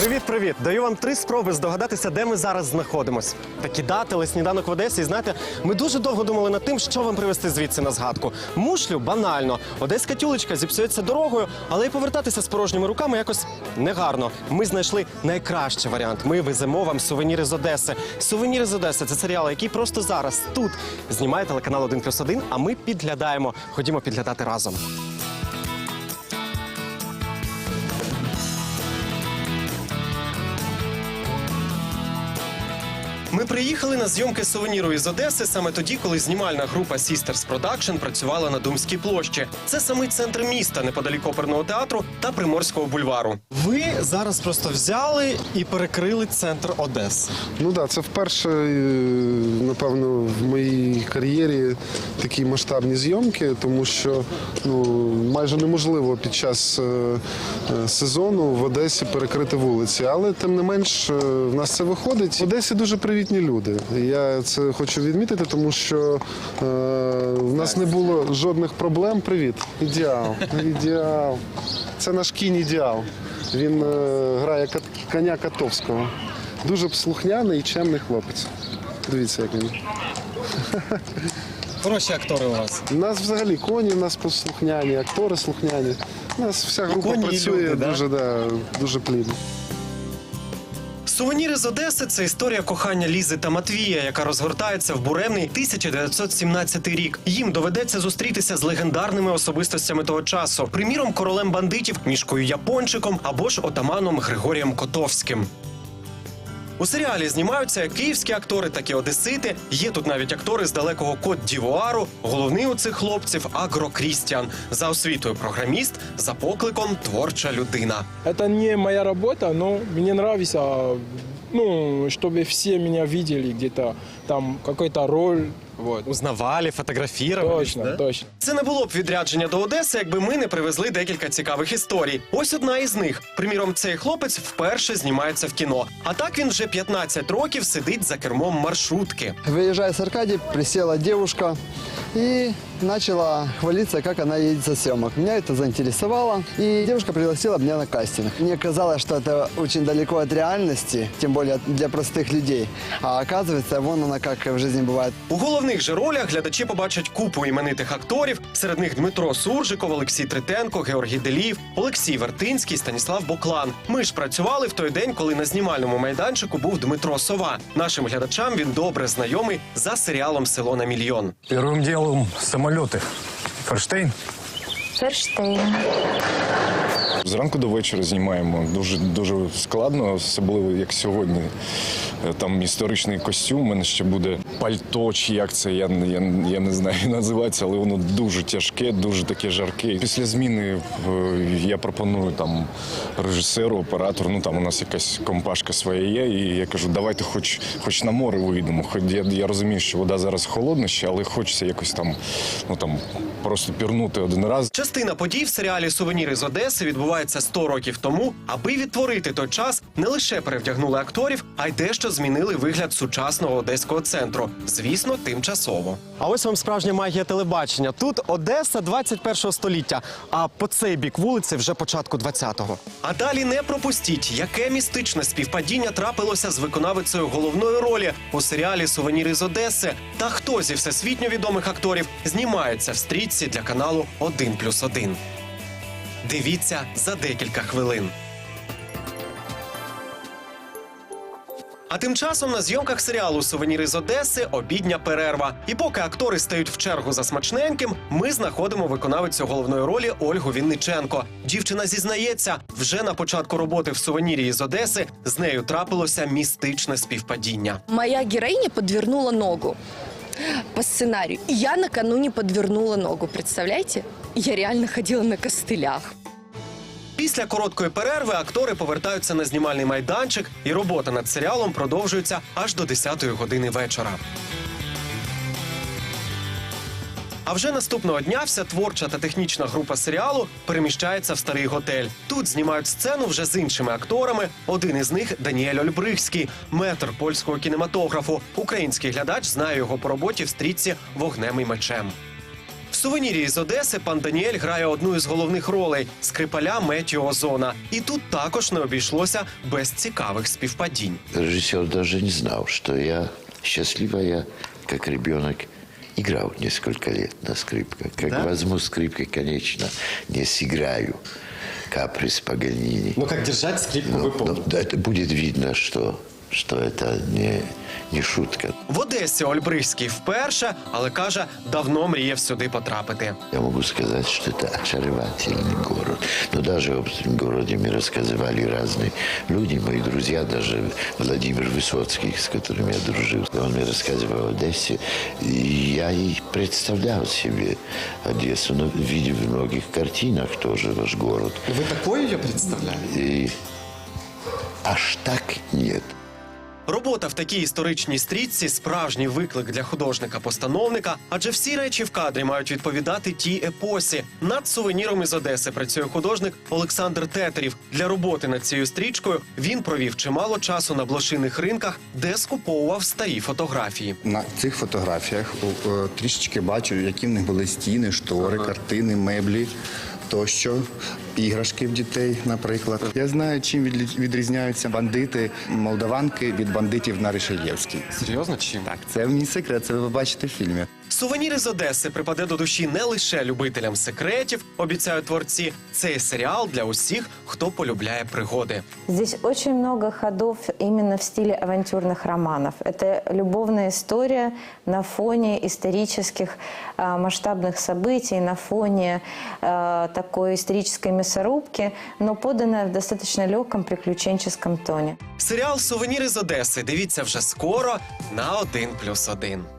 Привіт, привіт! Даю вам три спроби здогадатися, де ми зараз знаходимось. Такі дати, але сніданок в Одесі. І знаєте, ми дуже довго думали над тим, що вам привезти звідси на згадку. Мушлю банально. Одеська тюлечка зіпсується дорогою, але й повертатися з порожніми руками якось негарно. Ми знайшли найкращий варіант. Ми веземо вам сувеніри з Одеси. Сувеніри з Одеси це серіал, який просто зараз тут знімає телеканал 1 плюс 1, а ми підглядаємо. Ходімо підглядати разом. Ми приїхали на зйомки сувеніру із Одеси саме тоді, коли знімальна група Sisters Production працювала на Думській площі. Це самий центр міста, неподалік оперного театру та Приморського бульвару. Ви зараз просто взяли і перекрили центр Одеси. Ну так, це вперше, е, напевно, в моїй кар'єрі такі масштабні зйомки, тому що ну, майже неможливо під час е, е, сезону в Одесі перекрити вулиці. Але тим не менш, е, в нас це виходить. В Одесі дуже привітні люди. Я це хочу відмітити, тому що в нас не було жодних проблем. Привіт, ідеал, ідеал. Це наш кінь ідеал. Він е, грає коня Котовського. Дуже слухняний і чемний хлопець. Дивіться, як він. Хороші актори у вас. У нас взагалі коні, у нас послухняні, актори слухняні. У нас вся група коні, і працює люди, да? дуже, да, дуже плідно. Сувеніри з Одеси це історія кохання Лізи та Матвія, яка розгортається в буремний 1917 рік. Їм доведеться зустрітися з легендарними особистостями того часу, приміром, королем бандитів, мішкою Япончиком або ж отаманом Григорієм Котовським. У серіалі знімаються як київські актори, так і одесити. Є тут навіть актори з далекого Кот Дівуару. Головний у цих хлопців Агро Крістіан. За освітою програміст, за покликом творча людина. Це не моя робота, але мені подобається, ну, щоб всі мене бачили, где-то, там, какой-то роль, вот. Узнавали, фотографували. Точно, точно. Це не було б відрядження до Одеси, якби ми не привезли декілька цікавих історій. Ось одна із них. Приміром, цей хлопець вперше знімається в кіно. А так він вже 15 років сидить за кермом маршрутки. Выезжая с Аркадий, присела девушка и начала хвалиться, как она едет со съемок. Меня это заинтересовало, и девушка пригласила меня на кастинг. Мне казалось, что это очень далеко от реальности, тем более для простых людей. А оказывается, вон она как в жизни бывает. У головних же ролях глядачі побачать купу іменитих акторів. Серед них Дмитро Суржиков, Олексій Тритенко, Георгій Деліїв, Олексій Вертинський, Станіслав Боклан. Ми ж працювали в той день, коли на знімальному майданчику був Дмитро Сова. Нашим глядачам він добре знайомий за серіалом Село на мільйон. Первым делом самолеты. Ферштейн. Ферштейн. Зранку до вечора знімаємо. Дуже дуже складно, особливо як сьогодні. Е, Там історичний костюм, у мене ще буде пальто, чи як це, я, я, я не знаю, називається, але воно дуже тяжке, дуже таке жарке. Після зміни е, я пропоную там режисеру, оператору, ну там у нас якась компашка своя є, і я кажу, давайте хоч, хоч на море вийдемо. Хоч я, я розумію, що вода зараз холодна ще, але хочеться якось там, ну там просто пірнути один раз. Частина подій в серіалі Сувеніри з Одеси відбувається 100 років тому, аби відтворити той час, не лише перевдягнули акторів, а й дещо змінили вигляд сучасного одеського центру. Звісно, тимчасово. А ось вам справжня магія телебачення. Тут Одеса 21 століття, а по цей бік вулиці вже початку 20-го. А далі не пропустіть, яке містичне співпадіння трапилося з виконавицею головної ролі у серіалі Сувеніри з Одеси. Та хто зі всесвітньо відомих акторів знімається в стрічці для каналу 1+,1. Дивіться за декілька хвилин. А тим часом на зйомках серіалу Сувеніри з Одеси обідня перерва. І поки актори стають в чергу за смачненьким, ми знаходимо виконавицю головної ролі Ольгу Вінниченко. Дівчина зізнається, вже на початку роботи в сувенірі із Одеси з нею трапилося містичне співпадіння. Моя героиня подвернула ногу по сценарию. И я накануне подвернула ногу, представляете? Я реально ходила на костылях. Після короткої перерви актори повертаються на знімальний майданчик, і робота над серіалом продовжується аж до 10-ї години вечора. А вже наступного дня вся творча та технічна група серіалу переміщається в старий готель. Тут знімають сцену вже з іншими акторами. Один із них Даніель Ольбрихський, метр польського кінематографу. Український глядач знає його по роботі в стрічці Вогнем і мечем. Сувенірі із Одеси пан Даніель грає одну із головних ролей скрипаля Меттіо Озона. І тут також не обійшлося без цікавих співпадінь. Режиссер даже не знал, что я счастливая, как ребенок, играл несколько лет на скрипках. Как да? возьму скрипки, конечно, не сыграю каприз Паганини. Ну як держати скрипку, Но- вы помните. но да, это будет видно, что, что это не, не шутка. В Одесі Ольбрихський вперше, але каже, давно мріяв сюди потрапити. Я могу сказать, что это очаровательный город. Но даже об этом городе мне рассказывали разные люди, мои друзья, даже Владимир Высоцкий, с которым я дружил. Он мне рассказывал о Одессе. И я и представлял себе Одессу, но видел в многих картинах тоже ваш город. Ви такою її представляєте? И аж так нет. Робота в такій історичній стрічці справжній виклик для художника-постановника, адже всі речі в кадрі мають відповідати тій епосі. Над сувеніром із Одеси працює художник Олександр Тетерів. Для роботи над цією стрічкою він провів чимало часу на блошиних ринках, де скуповував старі фотографії. На цих фотографіях трішечки бачу, які в них були стіни, штори, картини, меблі тощо, іграшки в дітей, наприклад. Я знаю, чим відлі- відрізняються бандити молдаванки від бандитів на Ришельєвській. Серйозно чим? Так, це мій секрет, це ви побачите в фільмі. Сувенір з Одеси припаде до душі не лише любителям секретів, обіцяють творці. Цей серіал для усіх, хто полюбляє пригоди. Здесь очень много ходов именно в стиле авантюрных романов. Это любовная история на фоне исторических э, масштабных событий, на фоне э, такой исторической мясорубки, но поданная в достаточно легком приключенческом тоне. Серіал Сувеніри з Одеси. Дивіться вже скоро на 1+,1.